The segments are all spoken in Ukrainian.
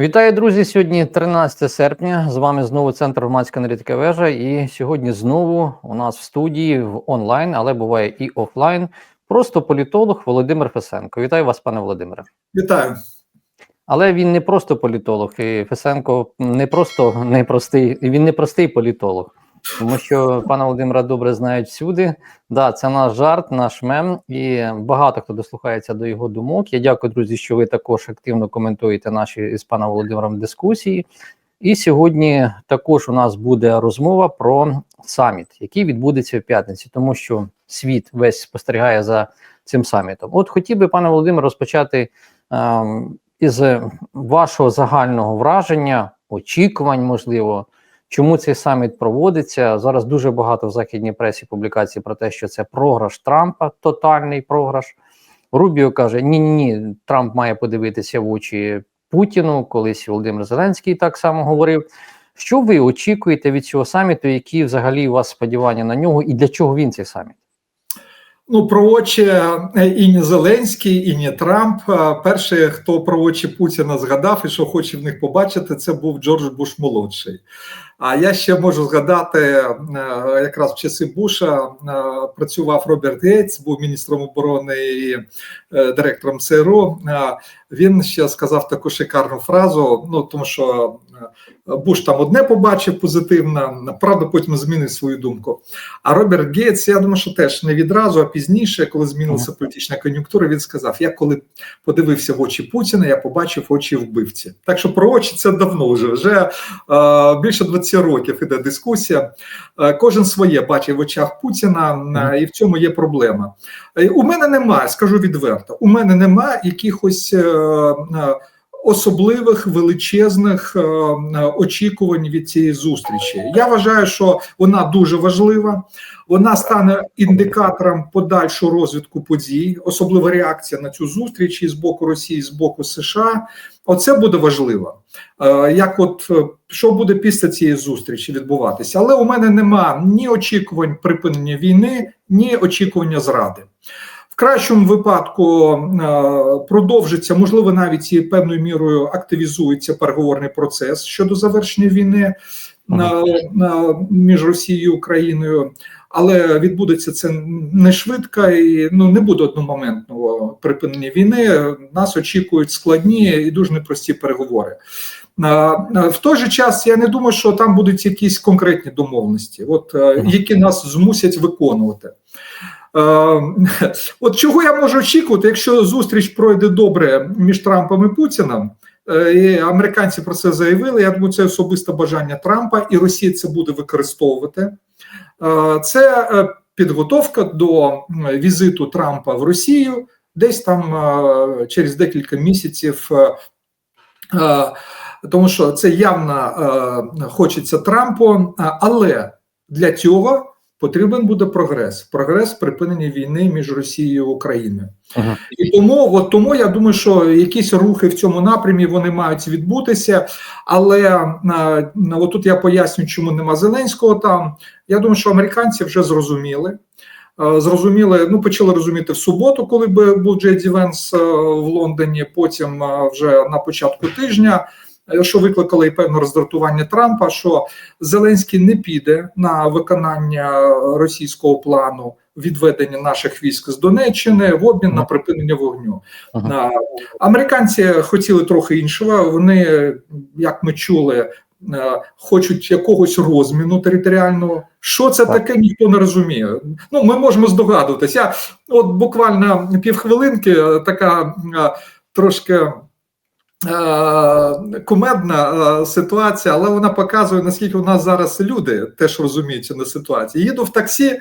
Вітаю, друзі! Сьогодні 13 серпня. З вами знову центр громадська аналітика вежа. І сьогодні знову у нас в студії в онлайн, але буває і офлайн. Просто політолог Володимир Фесенко. Вітаю вас, пане Володимире. Вітаю. Але він не просто політолог. І Фесенко не просто непростий, він не простий політолог, тому що пана Володимира добре знають всюди. Да, це наш жарт, наш мем, і багато хто дослухається до його думок. Я дякую, друзі, що ви також активно коментуєте наші з паном Володимиром дискусії. І сьогодні також у нас буде розмова про саміт, який відбудеться в п'ятниці, тому що світ весь спостерігає за цим самітом. От хотів би, пане Володимир, розпочати ем, із вашого загального враження, очікувань, можливо, чому цей саміт проводиться. Зараз дуже багато в західній пресі публікацій про те, що це програш Трампа, тотальний програш. Рубіо каже: ні, ні, ні, Трамп має подивитися в очі Путіну. Колись Володимир Зеленський так само говорив. Що ви очікуєте від цього саміту? Які взагалі у вас сподівання на нього, і для чого він цей саміт? Ну, про очі е, і не Зеленський, і не Трамп. Е, Перший, хто про очі Путіна згадав і що хоче в них побачити, це був Джордж Буш молодший. А я ще можу згадати, е, якраз в часи Буша працював Роберт Гейтс, був міністром оборони і директором ЦРУ. Він ще сказав таку шикарну фразу. Ну тому що Буш там одне побачив позитивно, правда, потім змінив свою думку. А Роберт Гейтс, я думаю, що теж не відразу, а пізніше, коли змінилася політична кон'юнктура, він сказав: Я коли подивився в очі Путіна, я побачив очі вбивці. Так що про очі це давно вже вже е, більше 20 років іде дискусія. Е, кожен своє бачить в очах Путіна, е, і в цьому є проблема. Е, у мене немає, скажу відверто. У мене немає якихось. Особливих величезних е, очікувань від цієї зустрічі. Я вважаю, що вона дуже важлива. Вона стане індикатором подальшого розвитку подій, особлива реакція на цю зустріч і з боку Росії, з боку США. Оце буде важливо. Е, як от що буде після цієї зустрічі відбуватися? Але у мене нема ні очікувань припинення війни, ні очікування зради. В кращому випадку продовжиться, можливо, навіть і певною мірою активізується переговорний процес щодо завершення війни між Росією і Україною, але відбудеться це не швидко і ну не буде одномоментного припинення війни. Нас очікують складні і дуже непрості переговори. В той же час я не думаю, що там будуть якісь конкретні домовленості, от які нас змусять виконувати. От чого я можу очікувати, якщо зустріч пройде добре між Трампом і Путіним, і американці про це заявили. Я думаю, це особисте бажання Трампа, і Росія це буде використовувати. Це підготовка до візиту Трампа в Росію, десь там через декілька місяців. Тому що це явно хочеться Трампу, але для цього потрібен буде прогрес, прогрес припинення війни між Росією і Україною. Ага. І тому, от тому я думаю, що якісь рухи в цьому напрямі вони мають відбутися. Але а, от тут я поясню, чому нема Зеленського там. Я думаю, що американці вже зрозуміли. Зрозуміли, ну почали розуміти в суботу, коли був Джей Ді Венс в Лондоні. Потім вже на початку тижня що викликало і певне роздратування Трампа, що Зеленський не піде на виконання російського плану відведення наших військ з Донеччини в обмін на припинення вогню. Ага. Американці хотіли трохи іншого. Вони, як ми чули, Хочуть якогось розміну територіального, що це так. таке, ніхто не розуміє. Ну, ми можемо здогадуватися. От буквально півхвилинки, така трошки Е, кумедна е, ситуація, але вона показує, наскільки у нас зараз люди теж розуміються на ситуації. Їду в таксі,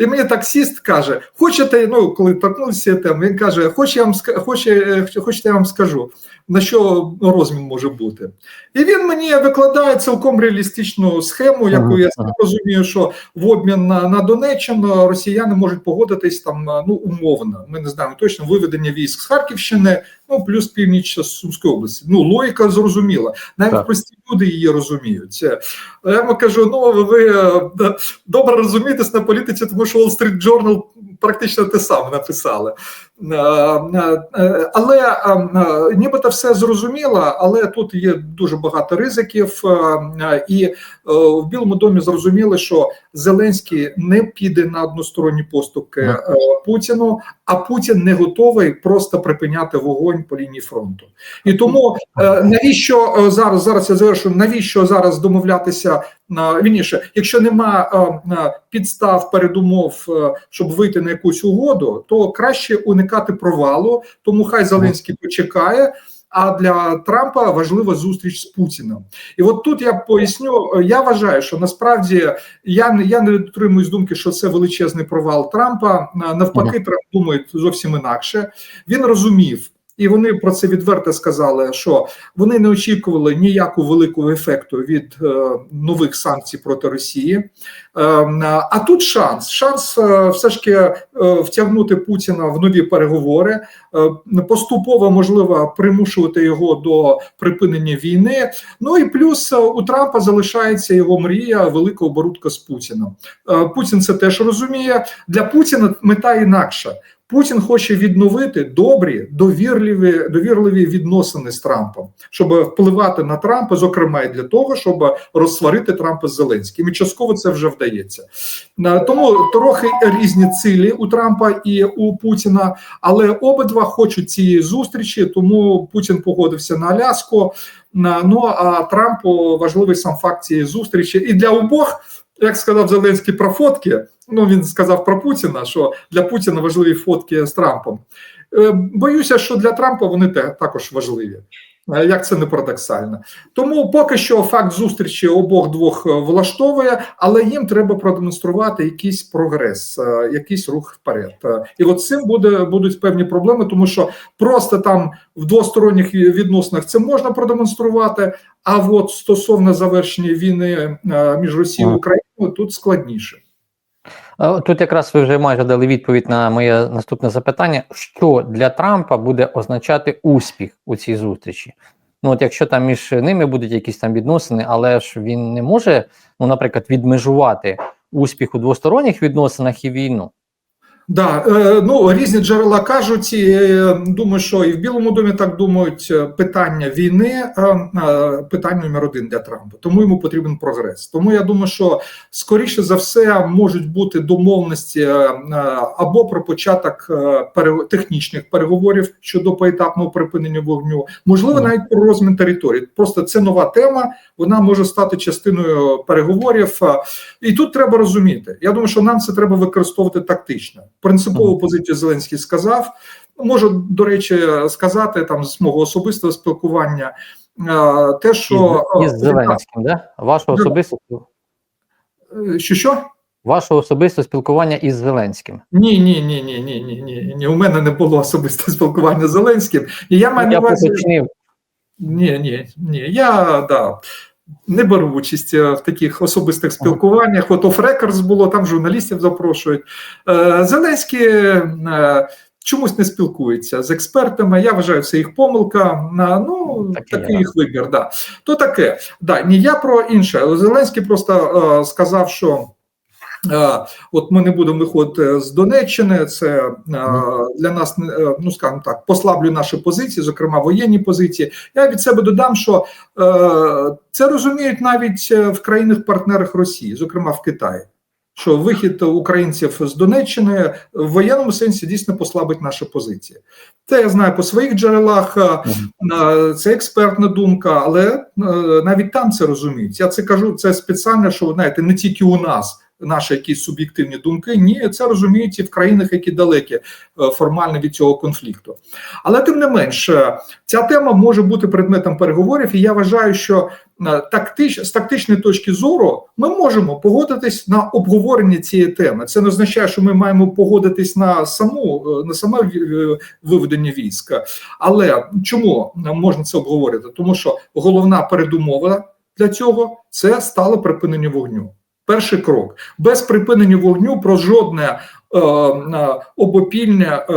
і мені таксіст каже: хочете, ну коли торкнулися теми, він каже: Хоч я вам хоче, хочете, я вам скажу, на що розмін може бути. І він мені викладає цілком реалістичну схему, яку я розумію, що в обмін на на Донеччину росіяни можуть погодитись там ну умовно. Ми не знаємо точно виведення військ з Харківщини, ну плюс північ Сумської області. Ну логіка зрозуміла. Навіть так. прості люди її розуміють. Я вам кажу: ну ви добре розумієтесь на політиці, тому що Wall Street Journal практично те саме написали. Е, е, е, Але е, е, нібито все зрозуміло, але тут є дуже багато ризиків, е, е, і е, в Білому домі зрозуміли, що Зеленський не піде на односторонні поступки е, Путіну, а Путін не готовий просто припиняти вогонь по лінії фронту. І тому е, навіщо е, зараз зараз я завершу, навіщо зараз домовлятися на вірніше, якщо нема підстав передумов, щоб вийти на якусь угоду, то краще уникати провалу. Тому хай Зеленський почекає. А для Трампа важлива зустріч з Путіним. І от тут я поясню. Я вважаю, що насправді я не я не дотримуюсь думки, що це величезний провал Трампа. Навпаки, Трамп думає зовсім інакше. Він розумів. І вони про це відверто сказали, що вони не очікували ніякого великого ефекту від е, нових санкцій проти Росії. Е, а тут шанс. Шанс е, все ж таки е, втягнути Путіна в нові переговори, е, поступово можливо примушувати його до припинення війни. Ну і плюс е, у Трампа залишається його мрія велика оборудка з Путіном. Е, Путін це теж розуміє. Для Путіна мета інакша. Путін хоче відновити добрі, довірливі довірливі відносини з Трампом, щоб впливати на Трампа, зокрема і для того, щоб розсварити Трампа з Зеленським. І частково це вже вдається. Е, Тому трохи різні цілі у Трампа і у Путіна, але обидва хочуть цієї зустрічі. Тому Путін погодився на Аляску. Ну а Трампу важливий сам факт цієї зустрічі, і для обох. Як сказав Зеленський про фотки, ну він сказав про Путіна, що для Путіна важливі фотки з Трампом. Е, Боюся, що для Трампа вони також важливі. Як це не парадоксально, тому поки що факт зустрічі обох двох е, влаштовує, але їм треба продемонструвати якийсь прогрес, е, якийсь рух вперед. І от цим буде будуть певні проблеми, тому що просто там в двосторонніх відносинах це можна продемонструвати. А от стосовно завершення війни між Росією і Україною, тут складніше. Е, Тут якраз ви вже майже дали відповідь на моє наступне запитання: що для Трампа буде означати успіх у цій зустрічі? Ну, от якщо там між ними будуть якісь там відносини, але ж він не може, ну, наприклад, відмежувати успіх у двосторонніх відносинах і війну. Да, е, ну різні джерела кажуть, і е, думаю, що і в Білому домі так думають. е, Питання війни питання номер один для Трампа. Тому йому потрібен прогрес. Тому я думаю, що скоріше за все можуть бути домовленості або про початок технічних переговорів щодо поетапного припинення вогню, можливо, навіть про розмін території. Просто це нова тема. Вона може стати частиною переговорів. І тут треба розуміти. Я думаю, що нам це треба використовувати тактично. Принципову позицію Зеленський сказав. Можу, до речі, сказати там з мого особистого спілкування, е, те, що із, із Зеленським, да? Особисте, Е, що що? ваше особисте спілкування із Зеленським. Ні, ні, ні, ні, ні, ні, ні, ні. У мене не було особистого спілкування з Зеленським. І я маю на увазі. Ні, ні, ні. Я да. Не беру участь е, в таких особистих спілкуваннях. От оф-рекордс було, там журналістів запрошують. Е, Зеленський е, чомусь не спілкується з експертами. Я вважаю, це їх помилка. Ну, Таке такий їх вибір. Да. То таке. Да, ні, я про інше. Зеленський просто сказав, що. Е, От ми не будемо виходити з Донеччини. Це е, для нас е, ну скажімо так, послаблює наші позиції, зокрема воєнні позиції. Я від себе додам, що це розуміють навіть в країнах-партнерах Росії, зокрема в Китаї. Що вихід українців з Донеччини в воєнному сенсі дійсно послабить наші позиції. Це я знаю по своїх джерелах. Це експертна думка, але навіть там це розуміють. Я це кажу це спеціально, що знаєте, не тільки у нас наші якісь суб'єктивні думки. Ні, це розуміють і в країнах, які далекі е, формально від цього конфлікту. Але тим не менш, е, ця тема може бути предметом переговорів, і я вважаю, що е, тактич, з тактичної точки зору ми можемо погодитись на обговорення цієї теми. Це не означає, що ми маємо погодитись на саму е, на саме виведення війська. Але чому можна це обговорити? Тому що головна передумова для цього це стало припинення вогню. Перший крок без припинення вогню про жодне е, е, обопільне е,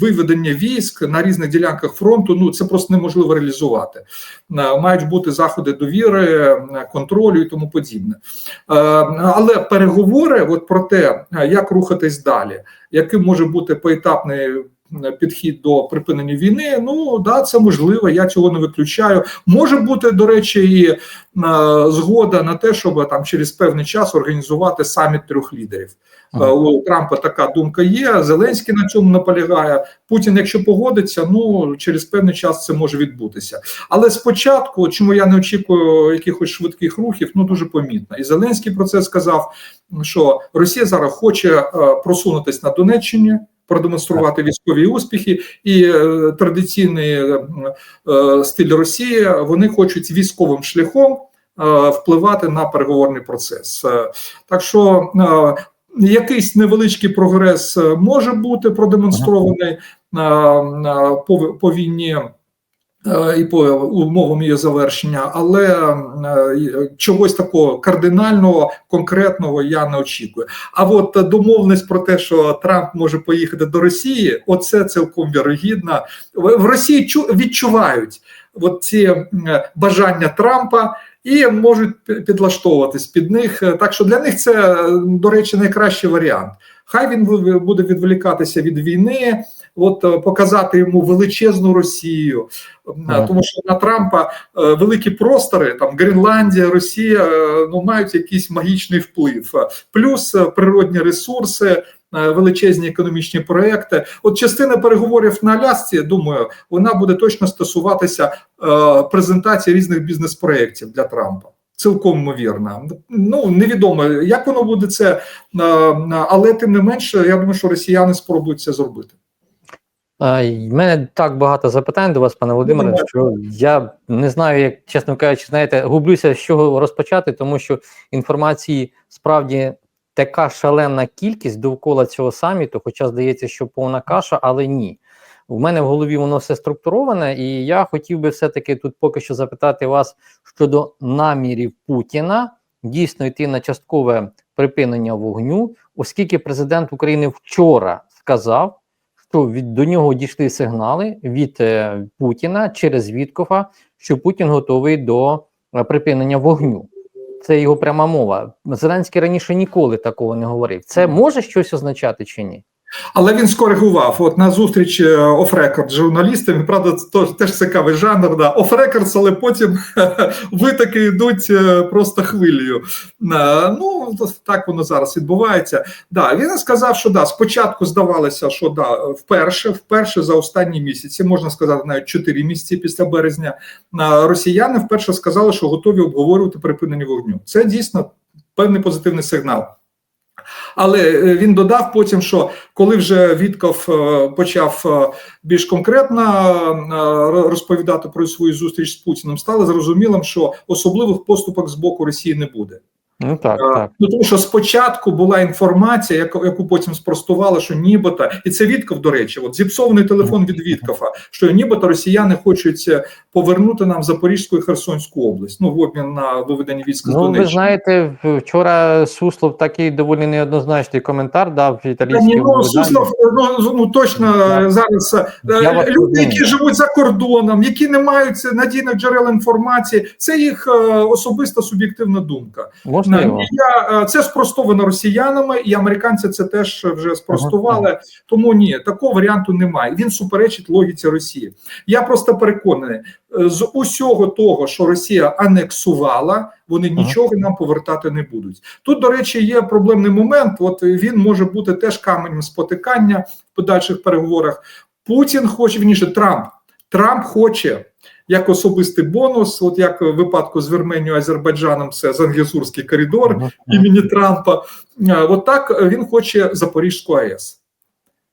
виведення військ на різних ділянках фронту. Ну це просто неможливо реалізувати. Е, мають бути заходи довіри, е, контролю і тому подібне. Е, але переговори, от про те, е, як рухатись далі, яким може бути поетапний. Е, Підхід до припинення війни, ну да, це можливо. Я цього не виключаю. Може бути, до речі, і е, згода на те, щоб там через певний час організувати саміт трьох лідерів. Е, У Трампа така думка є. Зеленський на цьому наполягає. Путін, якщо погодиться, ну через певний час це може відбутися. Але спочатку, чому я не очікую якихось швидких рухів, ну дуже помітно. І Зеленський про це сказав, що Росія зараз хоче е, просунутись на Донеччині. Продемонструвати військові успіхи і е, традиційний е, е, стиль Росії вони хочуть військовим шляхом е, впливати на переговорний процес. Е, так що е, якийсь невеличкий прогрес е, може бути продемонстрований е, е, по, по війні. Е, І по умовам її завершення, але е, чогось такого кардинального, конкретного я не очікую. А от домовленість про те, що Трамп може поїхати до Росії, оце цілком вірогідно. В Росії чу- відчувають от ці бажання Трампа і можуть підлаштовуватись під них. Так що для них це, до речі, найкращий варіант. Хай він буде відволікатися від війни, от е, показати йому величезну Росію, Ага. тому що на Трампа е, великі простори, там Гренландія, Росія, е, ну мають якийсь магічний вплив, плюс природні ресурси. Величезні економічні проекти. От частина переговорів на Алясці, я думаю, вона буде точно стосуватися е, презентації різних бізнес-проєктів для Трампа. Цілком ймовірно. Ну невідомо, як воно буде це, е, але тим не менше, я думаю, що росіяни спробують це зробити. В мене так багато запитань до вас, пане Володимире, давай. що я не знаю, як чесно кажучи, знаєте, гублюся з чого розпочати, тому що інформації справді така шалена кількість довкола цього саміту, хоча здається, що повна каша, але ні. У мене в голові воно все структуроване, і я хотів би все-таки тут поки що запитати вас щодо намірів Путіна дійсно йти на часткове припинення вогню, оскільки президент України вчора сказав, що від до нього дійшли сигнали від е, Путіна через Віткофа, що Путін готовий до е, припинення вогню. Це його пряма мова. Зеленський раніше ніколи такого не говорив. Це може щось означати чи ні? Але він скоригував от на зустріч оф-рекорд журналістами. Правда, то теж цікавий жанр. Да. Оф-рекорд, але потім витоки йдуть е, просто хвилею. Е, Ну так воно зараз відбувається. Да, він сказав, що да, спочатку здавалося, що да, вперше, вперше за останні місяці, можна сказати, навіть 4 місяці після березня, е, росіяни вперше сказали, що готові обговорювати припинення вогню. Це дійсно певний позитивний сигнал. Але е, він додав потім, що коли вже Вітков е, почав е, більш конкретно розповідати про свою зустріч з Путіним, стало зрозумілим, що особливих поступок з боку Росії не буде. Ну так, Е, так. Ну тому що спочатку була інформація, яку, яку потім спростували, що нібито, і це Вітков, до речі, от зіпсований телефон від Віткова, що нібито росіяни хочуть е, повернути нам Запорізьку і Херсонську область. Ну в обмін на виведення військ з Ну, ви знаєте, вчора Суслов такий доволі неоднозначний коментар дав Та італійській ну, Суслов, ну, ну точно Я- е, зараз Я люди, які живуть за кордоном, які не мають надійних джерел інформації, це їх особиста суб'єктивна думка. Можливо. Я, е, це спростовано росіянами, і американці це теж вже спростували. Тому ні, такого варіанту немає. Він суперечить логіці Росії. Я просто переконаний, е, з усього того, що Росія анексувала, вони Ага. нічого нам повертати не будуть. Тут, до речі, є проблемний момент. От він може бути теж каменем спотикання в подальших переговорах. Путін хоче вніше Трамп. Трамп хоче. Як особистий бонус, от як в випадку з Вірменією Азербайджаном, це Зангезурський коридор імені Трампа. Е, От так він хоче Запорізьку АЕС.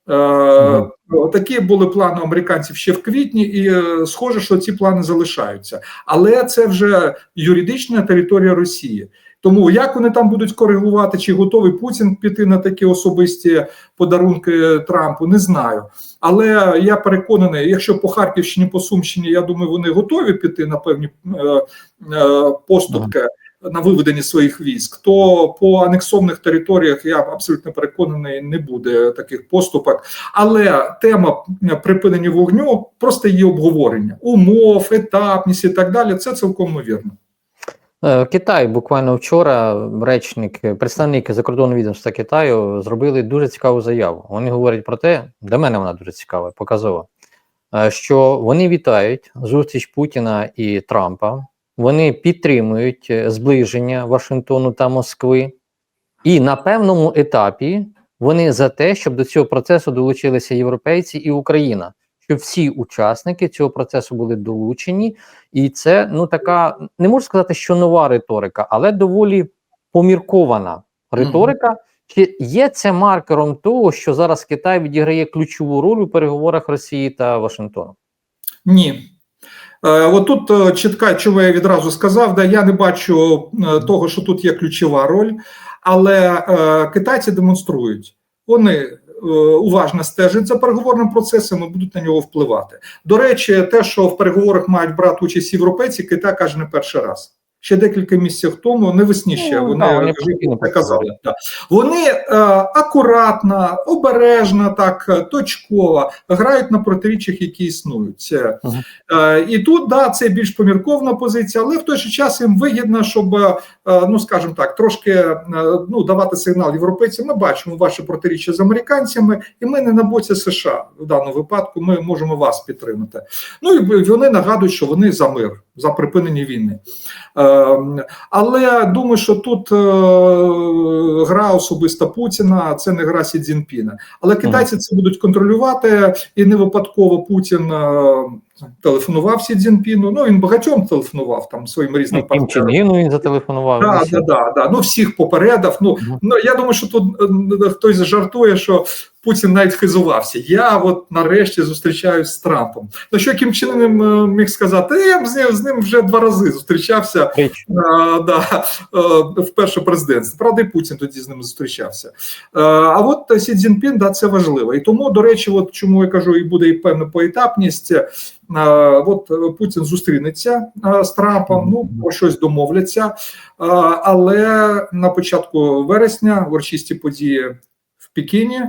Мгм. Такі були плани американців ще в квітні, і е, схоже, що ці плани залишаються. Але це вже юридична територія Росії. Тому як вони там будуть коригувати, чи готовий Путін піти на такі особисті подарунки Трампу, не знаю. Але я переконаний, якщо по Харківщині, по Сумщині, я думаю, вони готові піти на певні е, е, поступки. на виведенні своїх військ, то по анексованих територіях я абсолютно переконаний, не буде таких поступок. Але тема припинення вогню просто її обговорення, умов, етапність і так далі. Це цілком вірно. Е, Китай буквально вчора речник, представник закордонного відомства Китаю зробили дуже цікаву заяву. Вони говорять про те, для мене вона дуже цікава, показова, е, що вони вітають зустріч Путіна і Трампа. Вони підтримують е, зближення Вашингтону та Москви, і на певному етапі вони за те, щоб до цього процесу долучилися європейці і Україна, щоб всі учасники цього процесу були долучені, і це ну така не можу сказати, що нова риторика, але доволі поміркована риторика. Чи є це маркером того, що зараз Китай відіграє ключову роль у переговорах Росії та Вашингтону? Ні. Е, От тут е, чітка, чого я відразу сказав, да, я не бачу е, того, що тут є ключова роль, але е, китайці демонструють, вони уважно стежать за переговорним процесом і будуть на нього впливати. До речі, те, що в переговорах мають брати участь європейці, Китай каже не перший раз. Ще декілька місяців тому, не весніше, Ну, вони, да, казали. Да. Вони е, акуратно, обережно, так е, точково грають на протиріччях, які існують. Це, Мгм. е, і тут да, це більш поміркована позиція, але в той же час їм вигідно, щоб, е, ну скажімо так, трошки е, ну, давати сигнал європейцям. Ми бачимо ваші протиріччя з американцями, і ми не на боці США в даному випадку. Ми можемо вас підтримати. Ну і вони нагадують, що вони за мир, за припинення війни. Е, але думаю, що тут е, гра особиста Путіна, це не гра Сі Цзіньпіна. Але китайці це будуть контролювати, і не випадково Путін е, телефонував Сі Цзіньпіну. Ну він багатьом телефонував там своїм різним Кім Чен він зателефонував. Да, да, да, да. Ну всіх попередив. Ну, ну я думаю, що тут е, хтось жартує, що Путін навіть хизувався. Я от нарешті зустрічаюсь з Трампом. Ну що Кім Чен Ін, е, міг сказати? «Е, Я з ним, з ним вже два рази зустрічався. А, да, е, в перше президентство. Правда, і Путін тоді з ним зустрічався. Е, А от Сі Цзіньпін, да, це важливо. І тому, до речі, от чому я кажу, і буде і певна поетапність. е, От Путін зустрінеться е, з Трампом, ну про щось домовляться. Е, Але на початку вересня урочисті події в Пекіні.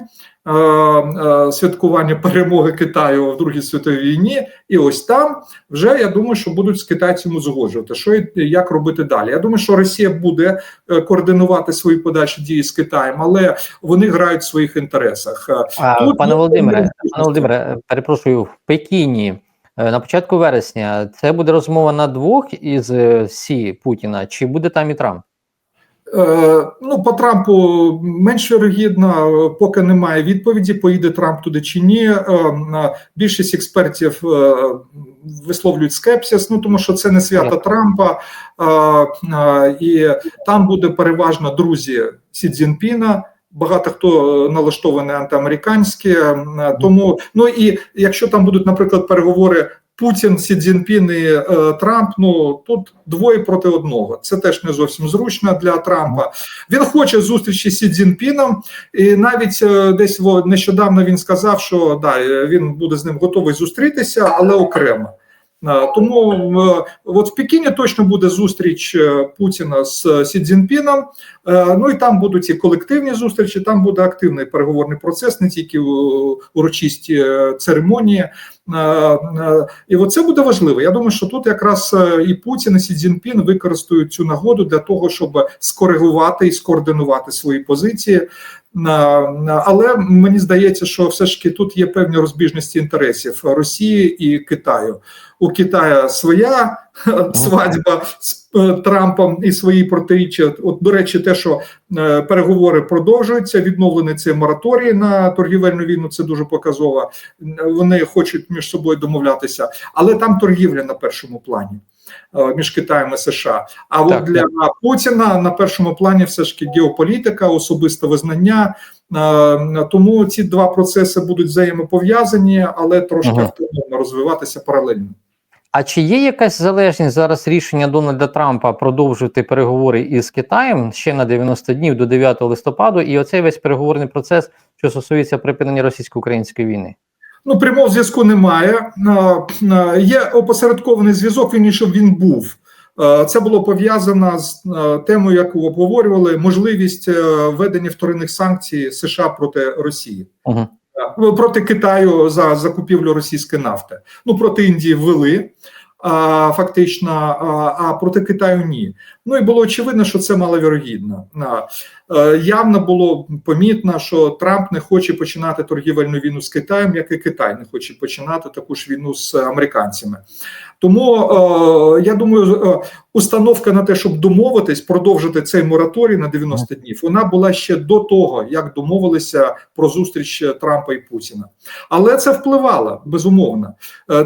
е, е, Святкування перемоги Китаю в Другій світовій війні, і ось там вже я думаю, що будуть з китайцями узгоджувати, що і як робити далі. Я думаю, що Росія буде е, координувати свої подальші дії з Китаєм, але вони грають в своїх інтересах. А, Тут пане Володимире, пане Володимире, перепрошую, в Пекіні на початку вересня це буде розмова на двох із Сі Путіна, чи буде там і Трамп? Е, Ну, по Трампу менш вірогідно, поки немає відповіді, поїде Трамп туди чи ні. Е, е, Більшість експертів висловлюють скепсис, ну тому що це не свято Трампа, і там буде переважно друзі Сі Цзіньпіна. Багато хто налаштований антиамериканські, тому ну і якщо там будуть, наприклад, переговори Путін, Сі Цзіньпін і е, Трамп. Ну тут двоє проти одного. Це теж не зовсім зручно для Трампа. Він хоче зустрічі з Сі Цзіньпіном, і навіть е, десь нещодавно він сказав, що да, е, він буде з ним готовий зустрітися, але окремо. Е, Тому е, от в Пекіні точно буде зустріч е, Путіна з Сі Цзіньпіном. Е, Ну і там будуть і колективні зустрічі, там буде активний переговорний процес, не тільки урочисті церемонії. І оце буде важливо. Я думаю, що тут якраз і Путін, і Сі Цзіньпін використають цю нагоду для того, щоб скоригувати і скоординувати свої позиції. Але мені здається, що все ж таки тут є певні розбіжності інтересів Росії і Китаю. У Китая своя е, свадьба з е, Трампом і свої протиріччя. От, до речі, те, що е, переговори продовжуються, відновлений цей мораторій на торгівельну війну. Це дуже показово. Вони хочуть між собою домовлятися, але там торгівля на першому плані. Між Китаєм і США, а от Так, для Путіна на першому плані все ж таки геополітика, особисте визнання. Тому ці два процеси будуть взаємопов'язані, але трошки Ага. автономно розвиватися паралельно. А чи є якась залежність зараз рішення Дональда Трампа продовжувати переговори із Китаєм ще на 90 днів до 9 листопаду, і оцей весь переговорний процес, що стосується припинення російсько-української війни? Ну, прямого зв'язку немає. Є опосередкований зв'язок, він щоб він був. Це було пов'язано з темою, яку обговорювали можливість е, введення вторинних санкцій США проти Росії. Угу. Е, проти Китаю за закупівлю російської нафти. Ну проти Індії ввели фактично, а, а проти Китаю ні. Ну і було очевидно, що це маловірогідно. Е, Явно було помітно, що Трамп не хоче починати торгівельну війну з Китаєм, як і Китай не хоче починати таку ж війну з американцями. Тому е, я думаю, е, установка на те, щоб домовитись, продовжити цей мораторій на 90 днів, вона була ще до того, як домовилися про зустріч Трампа і Путіна. Але це впливало безумовно.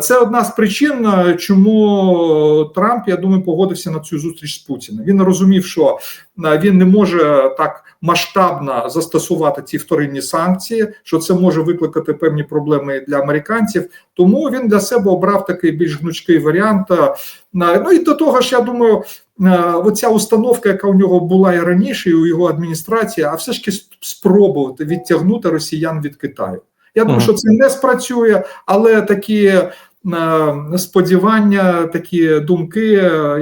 Це одна з причин, чому Трамп, я думаю, погодився на цю зустріч з Путіним. Він розумів, що е, він не може так масштабно застосувати ці вторинні санкції, що це може викликати певні проблеми для американців. Тому він для себе обрав такий більш гнучкий варіант. Е, Ну і до того ж, я думаю, е, оця установка, яка у нього була і раніше, і у його адміністрації, а все ж таки спробувати відтягнути росіян від Китаю. Я думаю, що це не спрацює, але такі сподівання, такі думки,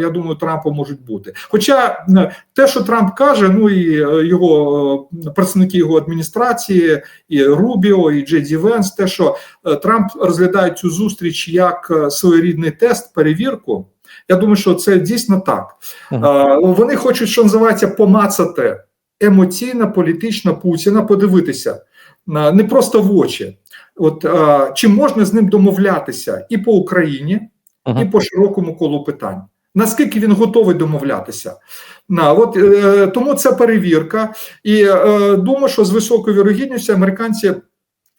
я думаю, Трампа можуть бути. Хоча е, те, що Трамп каже, ну і е, його е, представники його адміністрації, і Рубіо, і Джей Ді Венс, те, що Трамп розглядає цю зустріч як своєрідний тест, перевірку. Я думаю, що це дійсно так. Е, Вони хочуть, що називається, помацати емоційно, політично Путіна, подивитися не просто в очі. От е, чи можна з ним домовлятися і по Україні, і по широкому колу питань? Наскільки він готовий домовлятися? На от е, тому це перевірка, і е, думаю, що з високою вірогідністю американці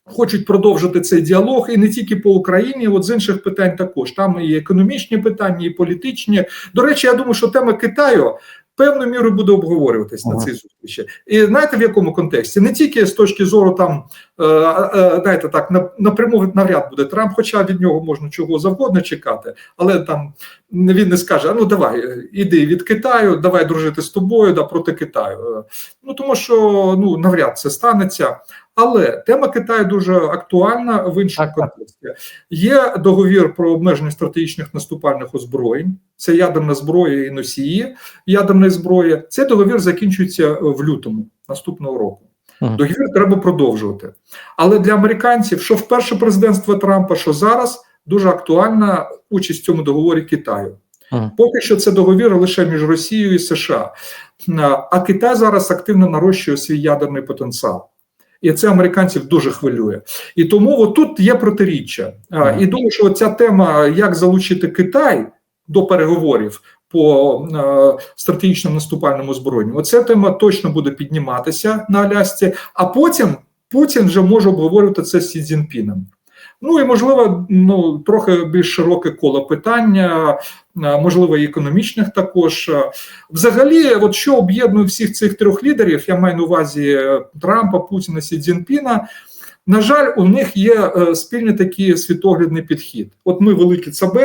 хочуть продовжити цей діалог і не тільки по Україні, от з інших питань також. Там і економічні питання, і політичні. До речі, я думаю, що тема Китаю. Певною мірою буде обговорюватись на Ага. цій зустрічі, і знаєте в якому контексті? Не тільки з точки зору там е, е, знаєте, так на- напряму навряд буде Трамп, хоча від нього можна чого завгодно чекати, але там він не скаже: «А ну давай, е, іди від Китаю, давай дружити з тобою, да проти Китаю. Е, Ну тому що ну навряд це станеться. Але тема Китаю дуже актуальна в іншому контексті. Є договір про обмеження стратегічних наступальних озброєнь, це ядерна зброя і носії ядерної зброї. Цей договір закінчується е, в лютому наступного року. Договір треба продовжувати. Але для американців, що в перше президентство Трампа, що зараз дуже актуальна участь в цьому договорі Китаю. Поки що це договір лише між Росією і США. А- А Китай зараз активно нарощує свій ядерний потенціал. І це американців дуже хвилює. І тому от тут є протиріччя. І думаю, що ця тема, як залучити Китай до переговорів по е, стратегічному наступальному озброєнню, оця тема точно буде підніматися на Алясці, а потім Путін вже може обговорювати це з Сі Цзіньпіном. Ну і можливо, ну трохи більш широке коло питання, е, можливо, і економічних також. Е, Взагалі, от що об'єднує всіх цих трьох лідерів, я маю на увазі е, Трампа, Путіна, Сі Цзіньпіна, На жаль, у них є спільний такий світоглядний підхід. От ми великі ЦБ,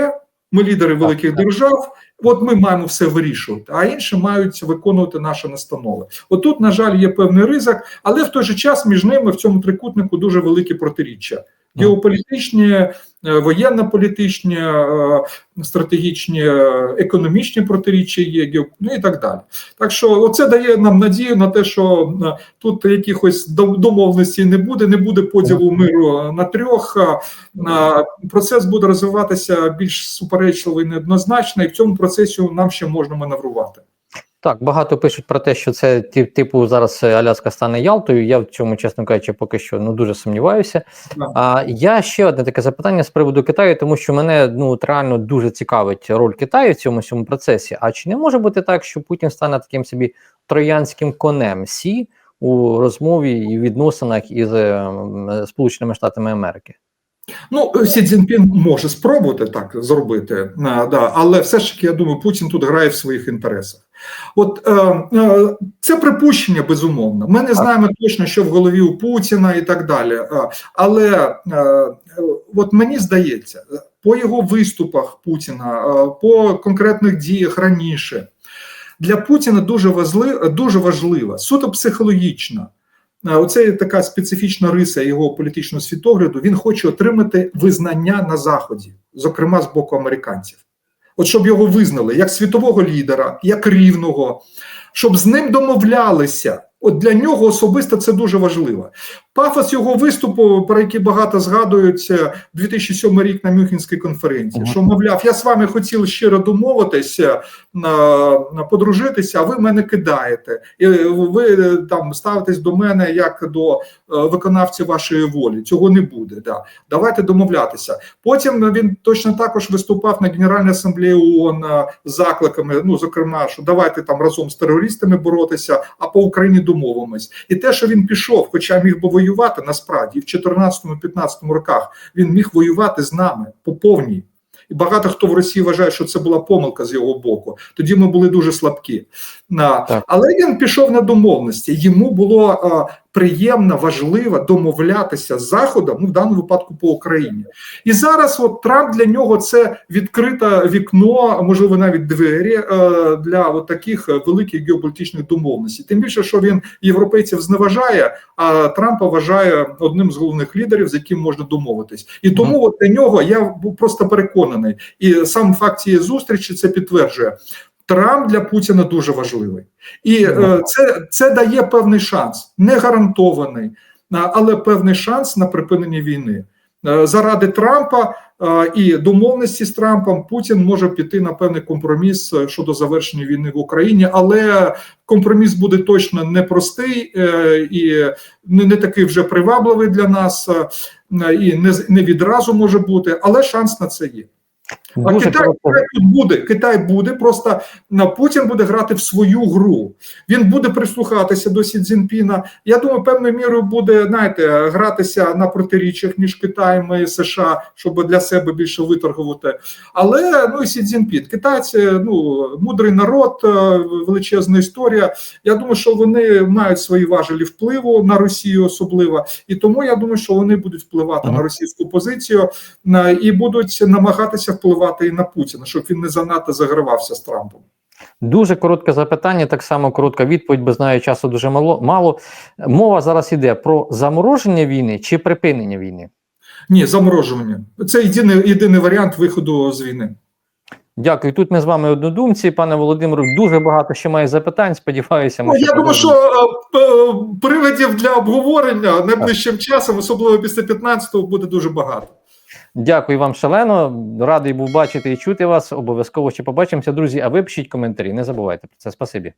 ми лідери великих держав. От ми маємо все вирішувати, а інші мають виконувати наші настанови. Отут, на жаль, є певний ризик, але в той же час між ними в цьому трикутнику дуже великі протиріччя. Геополітичні, воєнно-політичні, е, стратегічні, е, економічні протиріччя є, ну і так далі. Так що це дає нам надію на те, що е, тут якихось домовленостей не буде, не буде поділу миру на трьох. е, е, Процес буде розвиватися більш суперечливо і неоднозначно, і в цьому процесі нам ще можна маневрувати. Так, багато пишуть про те, що це типу зараз е, Аляска стане Ялтою. Я в цьому, чесно кажучи, поки що ну дуже сумніваюся. А я ще одне таке запитання з приводу Китаю, тому що мене ну реально дуже цікавить роль Китаю в цьому всьому процесі. А чи не може бути так, що Путін стане таким собі троянським конем Сі у розмові і відносинах із е, Сполученими Штатами Америки? Ну, Сі Цзіньпін може спробувати так зробити, а, да, але все ж таки, я думаю, Путін тут грає в своїх інтересах. От е, е, це припущення, безумовно. Ми не знаємо точно, що в голові у Путіна і так далі. Е, але е, от мені здається, по його виступах Путіна, е, по конкретних діях раніше, для Путіна дуже важлива, дуже важлива суто психологічна. Е, Оце така специфічна риса його політичного світогляду. Він хоче отримати визнання на заході, зокрема з боку американців. От щоб його визнали як світового лідера, як рівного, щоб з ним домовлялися. От для нього особисто це дуже важливо. Пафос його виступу, про який багато згадуються 2007 рік на Мюнхенській конференції, що мовляв, я з вами хотів щиро домовитися, подружитися, а ви мене кидаєте, і ви е, там ставитесь до мене як до е, виконавця вашої волі. Цього не буде. Да. Давайте домовлятися. Потім він точно також виступав на Генеральній асамблеї ООН е, з закликами. Ну зокрема, що давайте там разом з терористами боротися, а по Україні домовимось. І те, що він пішов, хоча міг би воювати насправді і в 2014-2015 роках, він міг воювати з нами по повній. І багато хто в Росії вважає, що це була помилка з його боку. Тоді ми були дуже слабкі. Так. Але він пішов на домовленості. Йому було приємно, важливо домовлятися з Заходом, ну в даному випадку по Україні. І зараз от Трамп для нього це відкрите вікно, можливо, навіть двері е, для от таких великих геополітичних домовленостей. Тим більше, що він європейців зневажає, а Трампа вважає одним з головних лідерів, з яким можна домовитись. І тому от для нього я був просто переконаний, і сам факт цієї зустрічі це підтверджує. Трамп для Путіна дуже важливий, і е, це, це дає певний шанс, не гарантований, але певний шанс на припинення війни. Е, Заради Трампа е, і домовленості з Трампом Путін може піти на певний компроміс щодо завершення війни в Україні, але компроміс буде точно непростий е, і не, не такий вже привабливий для нас, е, і не, не відразу може бути, але шанс на це є. А Дуже Китай, коротко. Тут буде, Китай буде, просто на Путін буде грати в свою гру. Він буде прислухатися до Сі Цзіньпіна. Я думаю, певною мірою буде знаєте, гратися на протиріччях між Китаєм і США, щоб для себе більше виторгувати. Але ну і Сі Цзіньпін, Китай це ну мудрий народ, е, величезна історія. Я думаю, що вони мають свої важелі впливу на Росію, особливо, і тому я думаю, що вони будуть впливати Ага. на російську позицію і будуть намагатися впливати і на Путіна, щоб він не занадто загравався з Трампом. Дуже коротке запитання, так само коротка відповідь, бо знаю, часу дуже мало. мало. Мова зараз іде про замороження війни чи припинення війни. Ні, заморожування. Це єдиний, єдиний варіант виходу з війни. Дякую. Тут ми з вами однодумці, пане Володимиру. Дуже багато ще має запитань. Сподіваюся, ми Ну, я думаю, що продовжимо. е, е, приводів для обговорення найближчим часом, особливо після 15-го, буде дуже багато. Дякую вам шалено. Радий був бачити і чути вас. Обов'язково ще побачимося, друзі. А ви пишіть коментарі. Не забувайте про це. Спасибі.